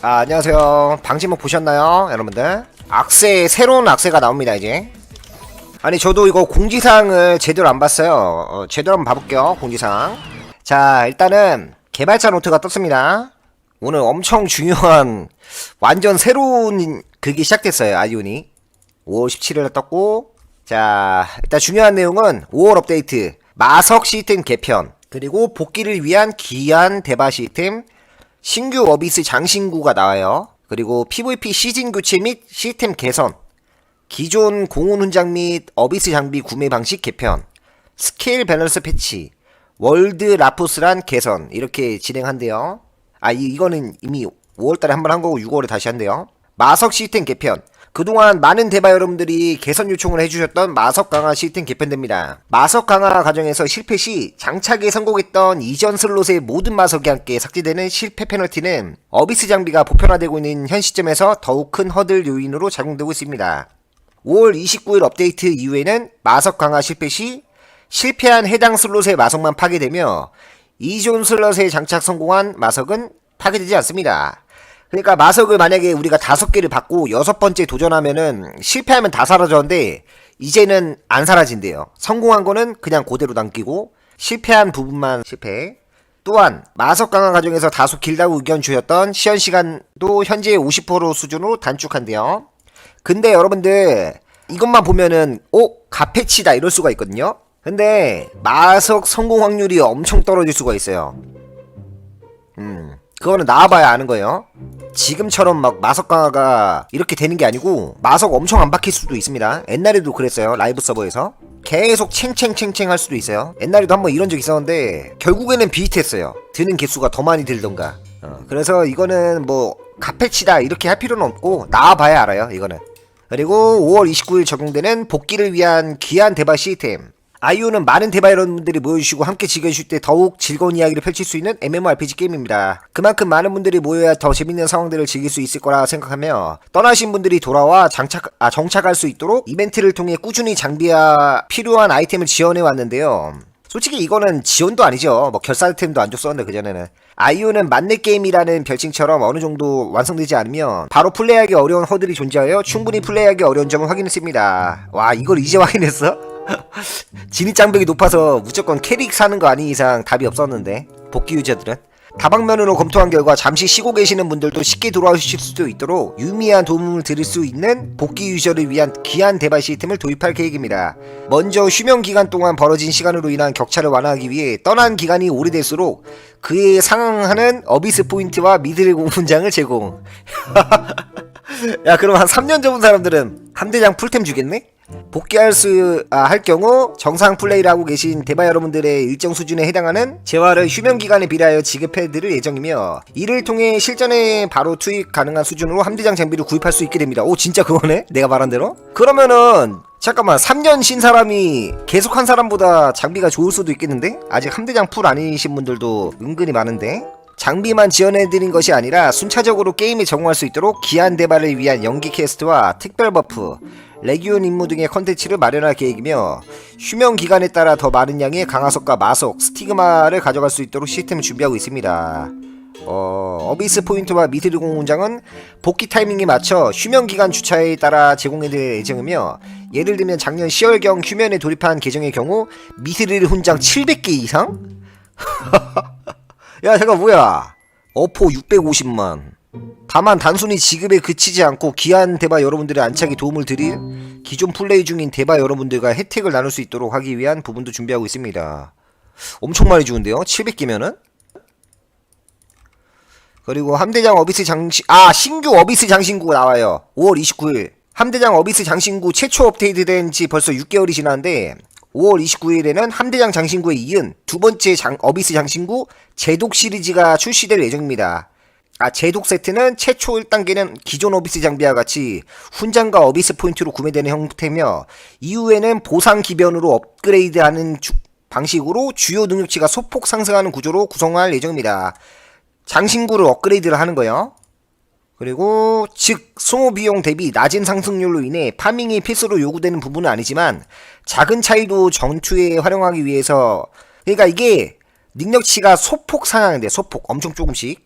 아, 안녕하세요. 방지목 보셨나요, 여러분들? 악세, 새로운 악세가 나옵니다, 이제. 아니, 저도 이거 공지사항을 제대로 안 봤어요. 어, 제대로 한번 봐볼게요, 공지사항. 자, 일단은, 개발자 노트가 떴습니다. 오늘 엄청 중요한, 완전 새로운 그게 시작됐어요, 아이온이. 5월 17일에 떴고, 자, 일단 중요한 내용은 5월 업데이트, 마석 시스템 개편, 그리고 복귀를 위한 기한 대바 시스템, 신규 어비스 장신구가 나와요. 그리고 PVP 시즌 교체 및 시스템 개선, 기존 공훈 훈장 및 어비스 장비 구매 방식 개편, 스케일 밸런스 패치, 월드 라푸스란 개선 이렇게 진행한대요. 아 이, 이거는 이미 5월달에 한 번 한 거고 6월에 다시 한대요. 마석 시스템 개편. 그동안 많은 대바 여러분들이 개선 요청을 해주셨던 마석 강화 시스템 개편됩니다. 마석 강화 과정에서 실패 시 장착에 성공했던 이전 슬롯의 모든 마석이 함께 삭제되는 실패 페널티는 어비스 장비가 보편화되고 있는 현 시점에서 더욱 큰 허들 요인으로 작용되고 있습니다. 5월 29일 업데이트 이후에는 마석 강화 실패 시 실패한 해당 슬롯의 마석만 파괴되며 이존 슬롯에 장착 성공한 마석은 파괴되지 않습니다. 그러니까 마석을 만약에 우리가 다섯 개를 받고 여섯 번째 도전하면은 실패하면 다 사라졌는데 이제는 안 사라진대요. 성공한 거는 그냥 그대로 남기고 실패한 부분만 실패. 또한 마석 강화 과정에서 다소 길다고 의견 주셨던 시연 시간도 현재 50% 수준으로 단축한대요. 근데 여러분들 이것만 보면은 오 가패치다 이럴 수가 있거든요. 근데 마석 성공 확률이 엄청 떨어질 수가 있어요. 음 그거는 나와봐야 아는 거예요. 지금처럼 막 마석 강화가 이렇게 되는 게 아니고 마석 엄청 안 박힐 수도 있습니다. 옛날에도 그랬어요 라이브 서버에서 계속 챙챙챙챙 할 수도 있어요. 옛날에도 한번 이런 적 있었는데 결국에는 비슷했어요. 드는 개수가 더 많이 들던가. 어, 그래서 이거는 뭐 가패치다 이렇게 할 필요는 없고 나와봐야 알아요 이거는. 그리고 5월 29일 적용되는 복귀를 위한 귀한 대바 시스템. 아이오는 많은 대바 여러분들이 모여주시고 함께 즐겨주실 때 더욱 즐거운 이야기를 펼칠 수 있는 MMORPG 게임입니다. 그만큼 많은 분들이 모여야 더 재밌는 상황들을 즐길 수 있을 거라 생각하며 떠나신 분들이 돌아와 장착, 아, 정착할 수 있도록 이벤트를 통해 꾸준히 장비와 필요한 아이템을 지원해 왔는데요. 솔직히 이거는 지원도 아니죠. 뭐 결사템도 안 줬었는데 그전에는. 아이오는 만렙 게임이라는 별칭처럼 어느 정도 완성되지 않으면 바로 플레이하기 어려운 허들이 존재하여 충분히 플레이하기 어려운 점을 확인했습니다. 와 이걸 이제 확인했어? 진입 장벽이 높아서 무조건 캐릭 사는 거 아닌 이상 답이 없었는데 복귀 유저들은 다방면으로 검토한 결과 잠시 쉬고 계시는 분들도 쉽게 돌아오실 수도 있도록 유미한 도움을 드릴 수 있는 복귀 유저를 위한 귀한 대발 시스템을 도입할 계획입니다. 먼저 휴면 기간 동안 벌어진 시간으로 인한 격차를 완화하기 위해 떠난 기간이 오래될수록 그에 상응하는 어비스 포인트와 미드래곤 훈장을 제공. 야 그럼 한 3년 접은 사람들은 함대장 풀템 주겠네? 복귀할 수, 아, 할 경우 정상 플레이를 하고 계신 대바 여러분들의 일정 수준에 해당하는 재화를 휴면 기간에 비례하여 지급해 드릴 예정이며 이를 통해 실전에 바로 투입 가능한 수준으로 함대장 장비를 구입할 수 있게 됩니다. 오 진짜 그거네? 내가 말한 대로? 그러면은 잠깐만 3년 신 사람이 계속 한 사람보다 장비가 좋을 수도 있겠는데? 아직 함대장 풀 아니신 분들도 은근히 많은데? 장비만 지원해드린 것이 아니라 순차적으로 게임에 적응할 수 있도록 기한 대발을 위한 연기 캐스트와 특별 버프, 레기온 임무 등의 컨텐츠를 마련할 계획이며 휴면 기간에 따라 더 많은 양의 강화석과 마석, 스티그마를 가져갈 수 있도록 시스템을 준비하고 있습니다. 어, 어비스 포인트와 미드리공 훈장은 복귀 타이밍에 맞춰 휴면 기간 주차에 따라 제공해드릴 예정이며 예를 들면 작년 10월경 휴면에 돌입한 계정의 경우 미드릴 훈장 700개 이상? 야 잠깐 뭐야? 어포 650만. 다만 단순히 지급에 그치지 않고 기한 대바 여러분들의 안착에 도움을 드릴 기존 플레이 중인 대바 여러분들과 혜택을 나눌 수 있도록 하기 위한 부분도 준비하고 있습니다. 엄청 많이 주는데요? 700개면은? 그리고 함대장 어비스 장신 아 신규 어비스 장신구가 나와요. 5월 29일. 함대장 어비스 장신구 최초 업데이트된 지 벌써 6개월이 지났는데 5월 29일에는 함대장 장신구에 이은 두 번째 장, 어비스 장신구 제독 시리즈가 출시될 예정입니다. 아, 제독 세트는 최초 1단계는 기존 어비스 장비와 같이 훈장과 어비스 포인트로 구매되는 형태며 이후에는 보상 기변으로 업그레이드하는 주- 방식으로 주요 능력치가 소폭 상승하는 구조로 구성할 예정입니다. 장신구를 업그레이드를 하는 거요. 그리고 즉 소모 비용 대비 낮은 상승률로 인해 파밍이 필수로 요구되는 부분은 아니지만 작은 차이도 전투에 활용하기 위해서 그러니까 이게 능력치가 소폭 상향돼 소폭 엄청 조금씩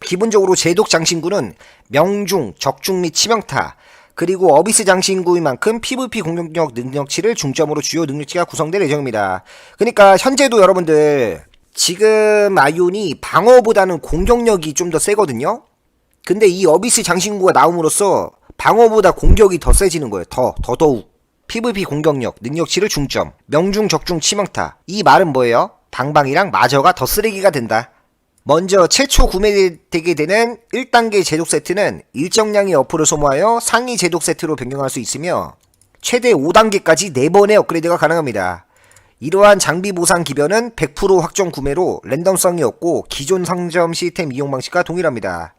기본적으로 제독 장신구는 명중, 적중 및 치명타, 그리고 어비스 장신구인 만큼 PVP 공격력 능력치를 중점으로 주요 능력치가 구성될 예정입니다. 그러니까 현재도 여러분들 지금 아이온이 방어보다는 공격력이 좀 더 세거든요. 근데 이 어비스 장신구가 나옴으로써 방어보다 공격이 더 세지는 거예요. 더 더더욱 PVP 공격력 능력치를 중점 명중 적중 치명타 이 말은 뭐예요? 방방이랑 마저가 더 쓰레기가 된다. 먼저 최초 구매되게 되는 1단계 제독 세트는 일정량의 어프를 소모하여 상위 제독 세트로 변경할 수 있으며 최대 5단계까지 4번의 업그레이드가 가능합니다. 이러한 장비 보상 기변은 100% 확정 구매로 랜덤성이 없고 기존 상점 시스템 이용 방식과 동일합니다.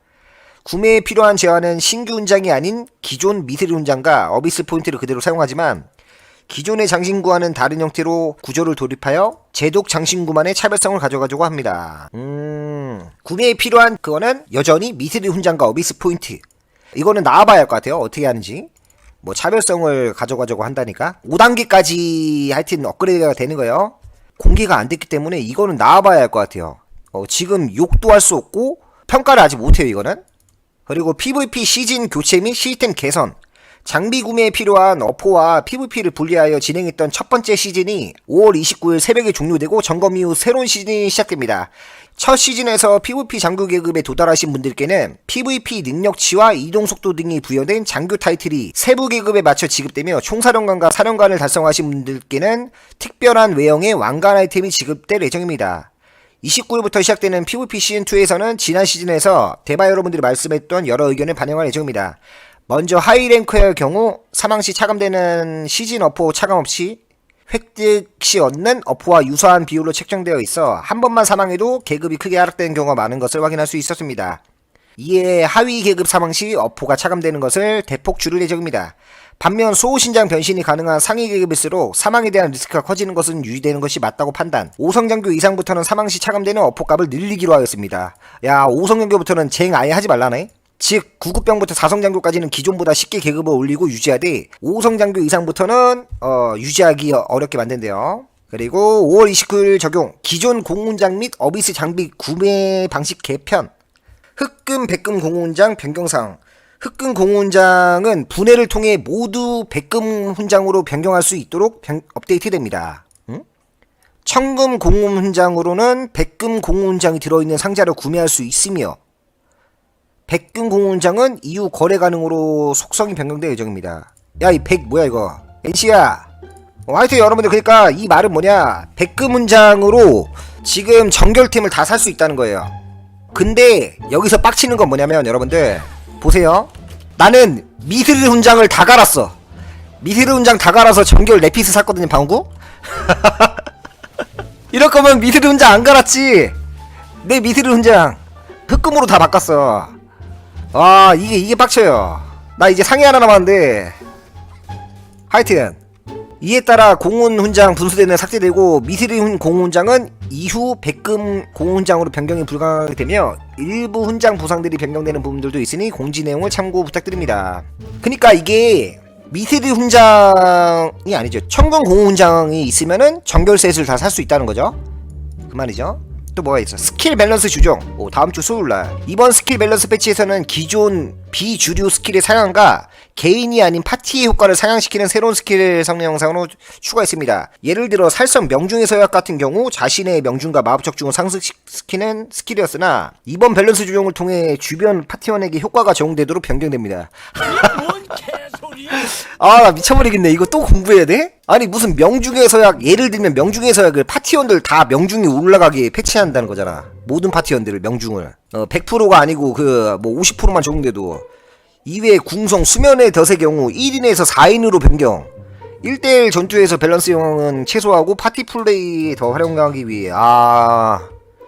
구매에 필요한 재화는 신규 훈장이 아닌 기존 미스리 훈장과 어비스 포인트를 그대로 사용하지만 기존의 장신구와는 다른 형태로 구조를 돌입하여 제독 장신구만의 차별성을 가져가려고 합니다. 음, 구매에 필요한 그거는 여전히 미스리 훈장과 어비스 포인트. 이거는 나와봐야 할 것 같아요. 어떻게 하는지. 뭐 차별성을 가져가자고 한다니까. 5단계까지 하여튼 업그레이드가 되는 거예요. 공개가 안 됐기 때문에 이거는 나와봐야 할 것 같아요. 어, 지금 욕도 할 수 없고 평가를 아직 못해요 이거는. 그리고 PVP 시즌 교체 및 시스템 개선. 장비 구매에 필요한 어포와 PVP를 분리하여 진행했던 첫 번째 시즌이 5월 29일 새벽에 종료되고 점검 이후 새로운 시즌이 시작됩니다. 첫 시즌에서 PVP 장교 계급에 도달하신 분들께는 PVP 능력치와 이동 속도 등이 부여된 장교 타이틀이 세부 계급에 맞춰 지급되며 총사령관과 사령관을 달성하신 분들께는 특별한 외형의 왕관 아이템이 지급될 예정입니다. 29일부터 시작되는 PVP 시즌2에서는 지난 시즌에서 대바 여러분들이 말씀했던 여러 의견을 반영할 예정입니다. 먼저 하이랭크의 경우 사망 시 차감되는 시즌 어포 차감 없이 획득 시 얻는 어포와 유사한 비율로 책정되어 있어 한 번만 사망해도 계급이 크게 하락되는 경우가 많은 것을 확인할 수 있었습니다. 이에 하위 계급 사망 시 어포가 차감되는 것을 대폭 줄일 예정입니다. 반면 소호신장 변신이 가능한 상위 계급일수록 사망에 대한 리스크가 커지는 것은 유지되는 것이 맞다고 판단. 5성장교 이상부터는 사망 시 차감되는 어포값을 늘리기로 하였습니다. 야 5성장교부터는 쟁 아예 하지 말라네. 즉 9급병부터 4성장교까지는 기존보다 쉽게 계급을 올리고 유지하되 5성장교 이상부터는 어, 유지하기 어렵게 만든대요. 그리고 5월 29일 적용 기존 공훈장 및 어비스 장비 구매 방식 개편 흑금 백금 공훈장 변경사항 흑금 공훈장은 분해를 통해 모두 백금 훈장으로 변경할 수 있도록 변- 업데이트됩니다. 응? 청금 공훈 훈장으로는 백금 공훈 훈장이 들어있는 상자를 구매할 수 있으며 백금 공훈장은 이후 거래 가능으로 속성이 변경될 예정입니다. 야 이 백 뭐야 이거? NC야. 어, 하여튼 여러분들 그러니까 이 말은 뭐냐? 백금 훈장으로 지금 정결템을 다 살 수 있다는 거예요. 근데 여기서 빡치는 건 뭐냐면 여러분들 보세요. 나는 미스릴 훈장을 다 갈았어. 미스릴 훈장 다 갈아서 정결 레피스 샀거든요 방구. 이럴 거면 미스릴 훈장 안 갈았지. 내 미스릴 훈장 흑금으로 다 바꿨어. 아 이게 이게 빡쳐요. 나 이제 상의 하나 남았는데. 하여튼 이에 따라 공훈 훈장 분수대는 삭제되고 미스리 훈 공훈장은 이후 백금 공훈장으로 변경이 불가하게 되며 일부 훈장 보상들이 변경되는 부분들도 있으니 공지 내용을 참고 부탁드립니다. 그러니까 이게 미스리 훈장이 아니죠. 청금 공훈장이 있으면은 정결셋을 다 살 수 있다는 거죠. 그 말이죠. 또 뭐가 있어? 스킬 밸런스 조정. 오, 다음 주 수요일 날. 이번 스킬 밸런스 패치에서는 기존 비주류 스킬의 상향과 개인이 아닌 파티의 효과를 상향시키는 새로운 스킬 성능 영상으로 추가했습니다. 예를 들어 살성 명중의 서약 같은 경우 자신의 명중과 마법 적 중을 상승시키는 스킬이었으나 이번 밸런스 조정을 통해 주변 파티원에게 효과가 적용되도록 변경됩니다. 아, 나 미쳐버리겠네. 이거 또 공부해야 돼? 아니, 무슨 명중의 서약, 예를 들면 명중의 서약을 파티원들 다 명중이 올라가게 패치한다는 거잖아. 모든 파티원들을 명중을. 어, 100%가 아니고 그, 뭐 50%만 적용돼도. 이외에 궁성, 수면의 덫의 경우 1인에서 4인으로 변경. 1대1 전투에서 밸런스 영향은 최소화하고 파티 플레이에 더 활용하기 위해, 아.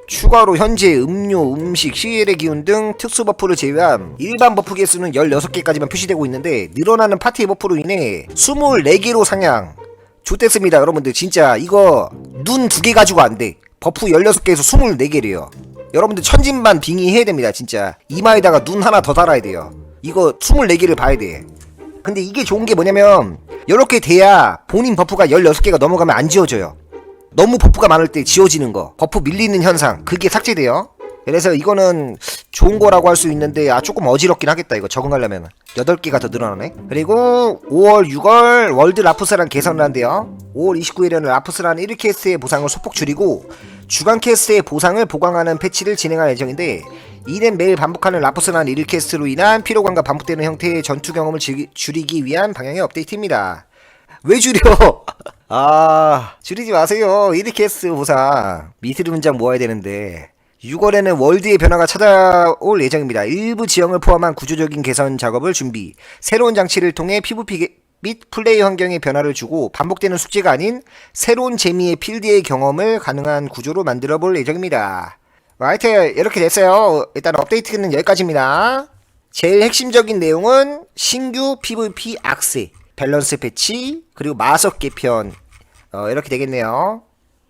추가로 현재 음료, 음식, 시엘의 기운 등 특수 버프를 제외한 일반 버프 개수는 16개까지만 표시되고 있는데 늘어나는 파티 버프로 인해 24개로 상향. 좋댔습니다 여러분들. 진짜 이거 눈 두 개 가지고 안돼. 버프 16개에서 24개래요. 여러분들 천진만 빙의해야 됩니다 진짜. 이마에다가 눈 하나 더 달아야 돼요 이거 24개를 봐야 돼. 근데 이게 좋은 게 뭐냐면 이렇게 돼야 본인 버프가 16개가 넘어가면 안 지워져요. 너무 버프가 많을 때 지워지는 거. 버프 밀리는 현상. 그게 삭제돼요. 그래서 이거는 좋은 거라고 할 수 있는데 아 조금 어지럽긴 하겠다 이거 적응하려면. 8개가 더 늘어나네. 그리고 5월 6월 월드 라프스란 개선을 한대요. 5월 29일에는 라프스라는 1캐스트의 보상을 소폭 줄이고 주간 캐스트의 보상을 보강하는 패치를 진행할 예정인데 이는 매일 반복하는 라프스라는 1캐스트로 인한 피로감과 반복되는 형태의 전투 경험을 즐기- 줄이기 위한 방향의 업데이트입니다 왜 줄여? 아, 줄이지 마세요. 1위캐스 보상. 미스를 문장 모아야 되는데. 6월에는 월드의 변화가 찾아올 예정입니다. 일부 지형을 포함한 구조적인 개선 작업을 준비. 새로운 장치를 통해 PVP 게- 및 플레이 환경의 변화를 주고 반복되는 숙제가 아닌 새로운 재미의 필드의 경험을 가능한 구조로 만들어 볼 예정입니다. 하여튼 이렇게 됐어요. 일단 업데이트는 여기까지입니다. 제일 핵심적인 내용은 신규 PVP 악세, 밸런스 패치, 그리고 마석 개편 어, 이렇게 되겠네요.